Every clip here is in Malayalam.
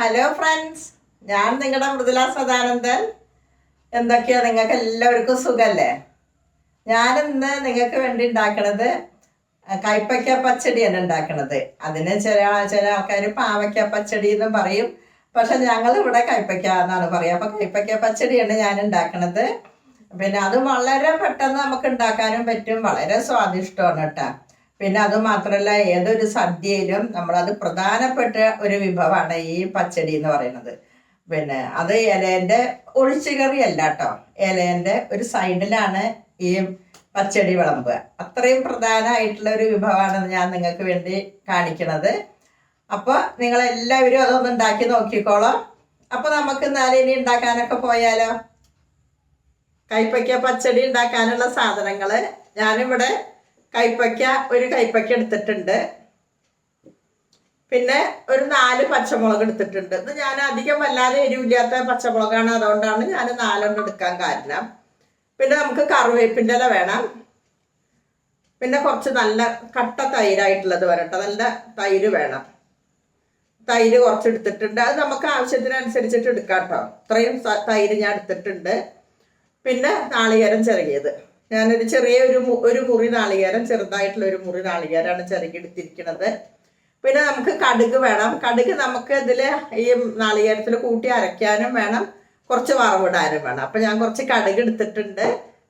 ഹലോ ഫ്രണ്ട്സ് ഞാൻ നിങ്ങളുടെ മൃദുല സദാനന്ദൻ. എന്തൊക്കെയാ നിങ്ങൾക്ക് എല്ലാവർക്കും സുഖല്ലേ? ഞാനിന്ന് നിങ്ങൾക്ക് വേണ്ടി ഉണ്ടാക്കണത് കൈപ്പയ്ക്ക പച്ചടിയാണ് ഉണ്ടാക്കണത്. അതിന് ചില ചില ആൾക്കാർ പാവയ്ക്ക പച്ചടി എന്നും പറയും. പക്ഷെ ഞങ്ങൾ ഇവിടെ കൈപ്പയ്ക്ക എന്നാണ് പറയുക. അപ്പം കൈപ്പയ്ക്ക പച്ചടിയാണ് ഞാൻ ഉണ്ടാക്കണത്. പിന്നെ അത് വളരെ പെട്ടെന്ന് നമുക്ക് ഉണ്ടാക്കാനും പറ്റും. വളരെ സ്വാദിഷ്ടമാണ് കേട്ടോ. പിന്നെ അത് മാത്രമല്ല ഏതൊരു സദ്യയിലും നമ്മളത് പ്രധാനപ്പെട്ട ഒരു വിഭവമാണ് ഈ പച്ചടി എന്ന് പറയുന്നത്. പിന്നെ അത് ഇലേന്റെ ഒഴിച്ചുകറി അല്ല കേട്ടോ ഇലേന്റെ ഒരു സൈഡിലാണ് ഈ പച്ചടി വിളമ്പുക. അത്രയും പ്രധാനമായിട്ടുള്ള ഒരു വിഭവമാണ് ഞാൻ നിങ്ങൾക്ക് വേണ്ടി കാണിക്കണത്. അപ്പോൾ നിങ്ങളെല്ലാവരും അതൊന്ന് ഉണ്ടാക്കി നോക്കിക്കോളാം. അപ്പോൾ നമുക്ക് എന്നാലും ഇനി ഉണ്ടാക്കാനൊക്കെ പോയാലോ? കൈപ്പയ്ക്ക പച്ചടി ഉണ്ടാക്കാനുള്ള സാധനങ്ങൾ ഞാനിവിടെ കൈപ്പയ്ക്ക ഒരു കൈപ്പക്ക എടുത്തിട്ടുണ്ട്. പിന്നെ ഒരു നാല് പച്ചമുളക് എടുത്തിട്ടുണ്ട്. ഇത് ഞാൻ അധികം വല്ലാതെ എരിവില്ലാത്ത പച്ചമുളകാണ്. അതുകൊണ്ടാണ് ഞാൻ നാലെണ്ണം എടുക്കാൻ കാരണം. പിന്നെ നമുക്ക് കറിവേപ്പിന്റെ ഇല വേണം. പിന്നെ കുറച്ച് നല്ല കട്ട തൈരായിട്ടുള്ളത് വരട്ടെ നല്ല തൈര് വേണം. തൈര് കുറച്ച് എടുത്തിട്ടുണ്ട് അത് നമുക്ക് ആവശ്യത്തിനനുസരിച്ചിട്ട് എടുക്കാം കേട്ടോ. ഇത്രയും തൈര് ഞാൻ എടുത്തിട്ടുണ്ട്. പിന്നെ നാളികേരം ചെറിയത് ഞാനൊരു ചെറിയ ഒരു ഒരു മുറി നാളികേരം ചെറുതായിട്ടുള്ള ഒരു മുറി നാളികേരമാണ് ചെറുകി എടുത്തിരിക്കുന്നത് പിന്നെ നമുക്ക് കടുക് വേണം. കടുക് നമുക്ക് ഇതിൽ ഈ നാളികേരത്തിൽ കൂട്ടി അരയ്ക്കാനും വേണം. കുറച്ച് വറവിടാനും വേണം. അപ്പം ഞാൻ കുറച്ച് കടുക് എടുത്തിട്ടുണ്ട്.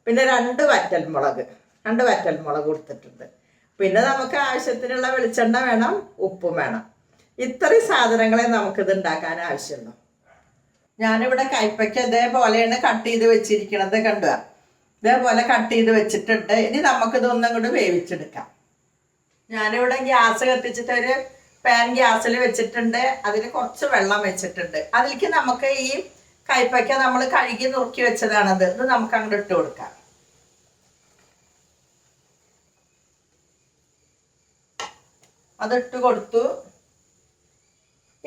പിന്നെ രണ്ട് വറ്റൽ മുളക്. രണ്ട് വറ്റൽ മുളക് കൊടുത്തിട്ടുണ്ട്. പിന്നെ നമുക്ക് ആവശ്യത്തിനുള്ള വെളിച്ചെണ്ണ വേണം. ഉപ്പും വേണം. ഇത്രയും സാധനങ്ങളെ നമുക്കിത് ഉണ്ടാക്കാൻ ആവശ്യമുള്ളൂ. ഞാനിവിടെ കൈപ്പയ്ക്ക ഇതേപോലെയാണ് കട്ട് ചെയ്ത് വെച്ചിരിക്കണത് കണ്ടുക. ഇതേപോലെ കട്ട് ചെയ്ത് വെച്ചിട്ടുണ്ട്. ഇനി നമുക്കിത് ഒന്നും കൂടി വേവിച്ചെടുക്കാം. ഞാനിവിടെ ഗ്യാസ് കത്തിച്ചിട്ട് ഒരു പാൻ ഗ്യാസിൽ വെച്ചിട്ടുണ്ട്. അതിൽ കുറച്ച് വെള്ളം വെച്ചിട്ടുണ്ട്. അതിലേക്ക് നമുക്ക് ഈ കൈപ്പയ്ക്ക നമ്മൾ കഴുകി നുറുക്കി വെച്ചതാണത്. ഇത് നമുക്ക് അങ്ങോട്ട് ഇട്ട് കൊടുക്കാം. അതിട്ട് കൊടുത്തു.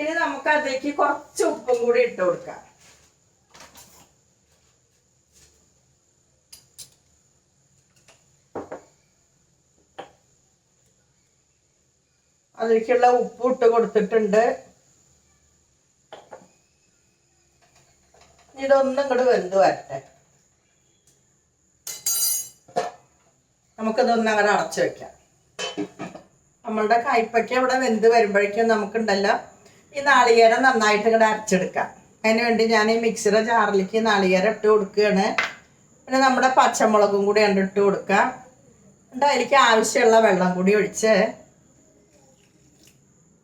ഇനി നമുക്ക് അതിലേക്ക് കുറച്ച് ഉപ്പും കൂടി ഇട്ട് കൊടുക്കാം. അതിലേക്കുള്ള ഉപ്പ് ഇട്ട് കൊടുത്തിട്ടുണ്ട് ഇതൊന്നും ഇങ്ങോട്ട് വെന്ത് വരട്ടെ. നമുക്കിതൊന്നും അങ്ങനെ അടച്ചു വെക്കാം. നമ്മളുടെ കൈപ്പയ്ക്ക ഇവിടെ വെന്ത് വരുമ്പോഴേക്കും നമുക്കുണ്ടല്ലോ ഈ നാളികേരം നന്നായിട്ട് ഇങ്ങോട്ട് അരച്ചെടുക്കാം. അതിനുവേണ്ടി ഞാൻ ഈ മിക്സിയുടെ ജാറിലേക്ക് നാളികേരം ഇട്ട് കൊടുക്കുകയാണ്. പിന്നെ നമ്മുടെ പച്ചമുളകും കൂടി ഉണ്ട് ഇട്ട് കൊടുക്കാം. എന്നിട്ട് അതിലേക്ക് ആവശ്യമുള്ള വെള്ളം കൂടി ഒഴിച്ച്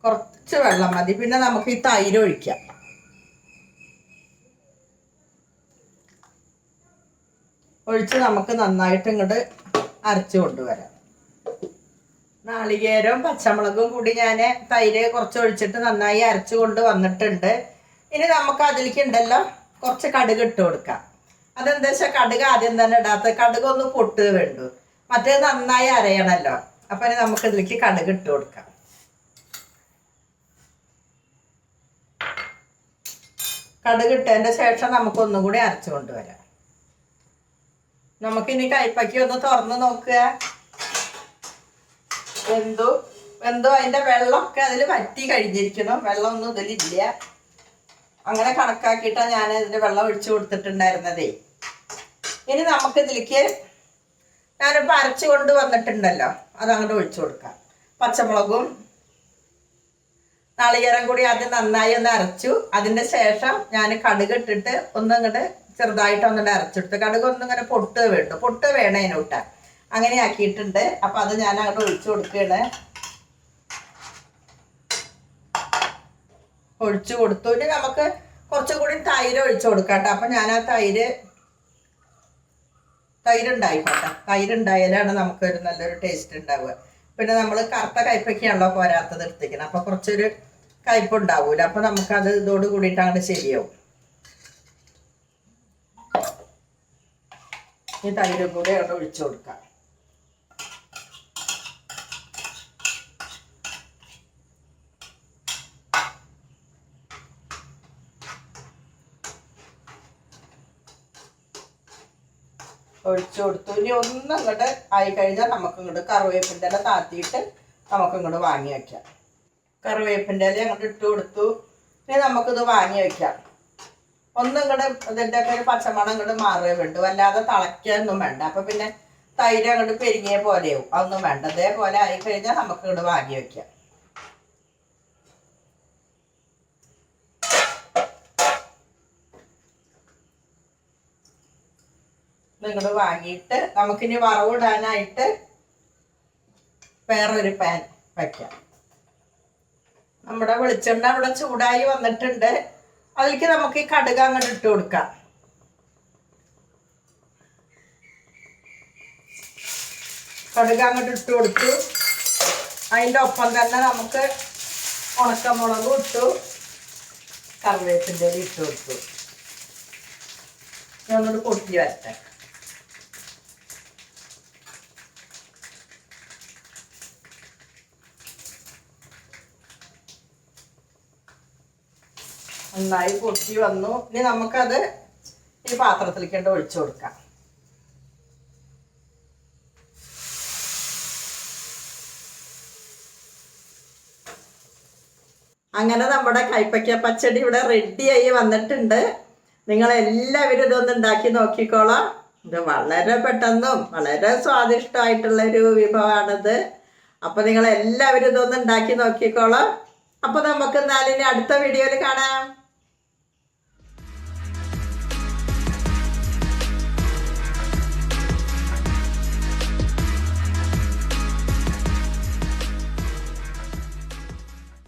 കുറച്ച് വെള്ളം മതി. പിന്നെ നമുക്ക് ഈ തൈര് ഒഴിക്കാം. ഒഴിച്ച് നമുക്ക് നന്നായിട്ട് ഇങ്ങോട്ട് അരച്ചു കൊണ്ടുവരാം. നാളികേരവും പച്ചമുളകും കൂടി ഞാൻ തൈര് കുറച്ച് ഒഴിച്ചിട്ട് നന്നായി അരച്ചു കൊണ്ട് വന്നിട്ടുണ്ട്. ഇനി നമുക്ക് അതിലേക്ക് ഉണ്ടല്ലോ കുറച്ച് കടുക് ഇട്ട് കൊടുക്കാം. അതെന്താ വെച്ചാൽ കടുക് ആദ്യം തന്നെ ഇടാത്ത കടുക് ഒന്ന് പൊട്ടുക വേണ്ടു മറ്റേ നന്നായി അരയണല്ലോ. അപ്പം നമുക്ക് ഇതിലേക്ക് കടുക് ഇട്ട് കൊടുക്കാം. കടുക് ഇട്ടതിന്റെ ശേഷം നമുക്ക് ഒന്നും കൂടി അരച്ചു കൊണ്ടുവരാം. നമുക്കിനി കൈപ്പക്കി ഒന്ന് തുറന്ന് നോക്കുക. വെന്തു എന്തോ അതിന്റെ വെള്ളമൊക്കെ അതിൽ വറ്റി കഴിഞ്ഞിരിക്കണം. വെള്ളമൊന്നും ഇതിലില്ല. അങ്ങനെ കണക്കാക്കിയിട്ടാണ് ഞാൻ ഇതിന്റെ വെള്ളം ഒഴിച്ചു കൊടുത്തിട്ടുണ്ടായിരുന്നതേ. ഇനി നമുക്ക് ഇതിലേക്ക് ഞാനിപ്പോൾ അരച്ചു കൊണ്ട് വന്നിട്ടുണ്ടല്ലോ. അതങ്ങോട്ട് ഒഴിച്ചു കൊടുക്കാം. പച്ചമുളകും നാളികേരം കൂടി ആദ്യം നന്നായി ഒന്ന് അരച്ചു. അതിന്റെ ശേഷം ഞാൻ കടുക് ഇട്ടിട്ട് ഒന്നിങ്ങോട്ട് ചെറുതായിട്ട് ഒന്നിട്ട് അരച്ചെടുത്ത്. കടുക് ഒന്നിങ്ങനെ പൊട്ട് വേണ്ടു. പൊട്ട് വേണേനൂട്ട അങ്ങനെ ആക്കിയിട്ടുണ്ട്. അപ്പൊ അത് ഞാൻ അങ്ങോട്ട് ഒഴിച്ചു കൊടുക്കുകയാണ്. ഒഴിച്ചു കൊടുത്തു. ഇനി നമുക്ക് കുറച്ചും കൂടി തൈര് ഒഴിച്ചു കൊടുക്കാം കേട്ടോ അപ്പൊ ഞാൻ ആ തൈര് തൈര് ഉണ്ടായിക്കോട്ടെ തൈര് ഉണ്ടായാലാണ് നമുക്കൊരു നല്ലൊരു ടേസ്റ്റ് ഉണ്ടാവുക. പിന്നെ നമ്മൾ കറുത്ത കയ്പൊക്കെയാണല്ലോ പോരാത്തത് എടുത്തിരിക്കുന്നത് അപ്പൊ കുറച്ചൊരു കയ്പ് ഉണ്ടാവൂല അപ്പൊ അത് ഇതോട് കൂടിയിട്ട് അങ്ങോട്ട് ശരിയാവും. ഈ തൈര് കൂടെ അവിടെ ഒഴിച്ചു കൊടുക്കാം. ഒഴിച്ചു കൊടുത്തു. ഇനി ഒന്നും ഇങ്ങോട്ട് ആയി കഴിഞ്ഞാൽ നമുക്ക് ഇങ്ങോട്ട് കറിവേപ്പിന്റെ താത്തിയിട്ട് നമുക്ക് ഇങ്ങോട്ട് വാങ്ങി വയ്ക്കാം കറിവേപ്പിന്റെ ഇല അങ്ങോട്ട് ഇട്ട് കൊടുത്തു. ഇനി നമുക്കിത് വാങ്ങി വയ്ക്കാം ഒന്നും ഇങ്ങോട്ട് ഇതിന്റെ ഒക്കെ ഒരു പച്ചമണം ഇങ്ങോട്ട് മാറുകയും വേണ്ടു. വല്ലാതെ തിളയ്ക്കൊന്നും വേണ്ട. അപ്പൊ പിന്നെ തൈര് അങ്ങോട്ട് പെരിങ്ങിയ പോലെയാവും. അതൊന്നും വേണ്ട. അതേപോലെ ആയി കഴിഞ്ഞാൽ നമുക്ക് ഇങ്ങോട്ട് വാങ്ങി വെക്കാം. നിങ്ങൾ വാങ്ങിയിട്ട് നമുക്കിനി വറവിടാനായിട്ട് വേറൊരു പാൻ വയ്ക്കാം നമ്മുടെ വെളിച്ചെണ്ണ അവിടെ ചൂടായി വന്നിട്ടുണ്ട്. അതിലേക്ക് നമുക്ക് ഈ കടുക് അങ്ങോട്ട് ഇട്ട് കൊടുക്കാം. കടുക് അങ്ങോട്ട് ഇട്ട് കൊടുത്തു. അതിന്റെ ഒപ്പം തന്നെ നമുക്ക് ഉണക്കമുളകും ഇട്ടു. കറിവേപ്പിന്റെ ഇട്ട് കൊടുത്തു. ഞാനോട് പൊട്ടി വരട്ടെ. നന്നായി പൊട്ടി വന്നു. ഇനി നമുക്കത് ഈ പാത്രത്തിലേക്ക് കൊണ്ട് ഒഴിച്ചു കൊടുക്കാം. അങ്ങനെ നമ്മുടെ കൈപ്പയ്ക്ക പച്ചടി ഇവിടെ റെഡിയായി വന്നിട്ടുണ്ട്. നിങ്ങൾ എല്ലാവരും ഇതൊന്ന് ഉണ്ടാക്കി നോക്കിക്കോളാം. ഇത് വളരെ പെട്ടെന്നും വളരെ സ്വാദിഷ്ടമായിട്ടുള്ള ഒരു വിഭവമാണിത്. അപ്പോൾ നിങ്ങൾ എല്ലാവരും ഇതൊന്ന് ഉണ്ടാക്കി നോക്കിക്കോളാം. അപ്പോൾ നമുക്ക് എന്നാലിനി അടുത്ത വീഡിയോയിൽ കാണാം.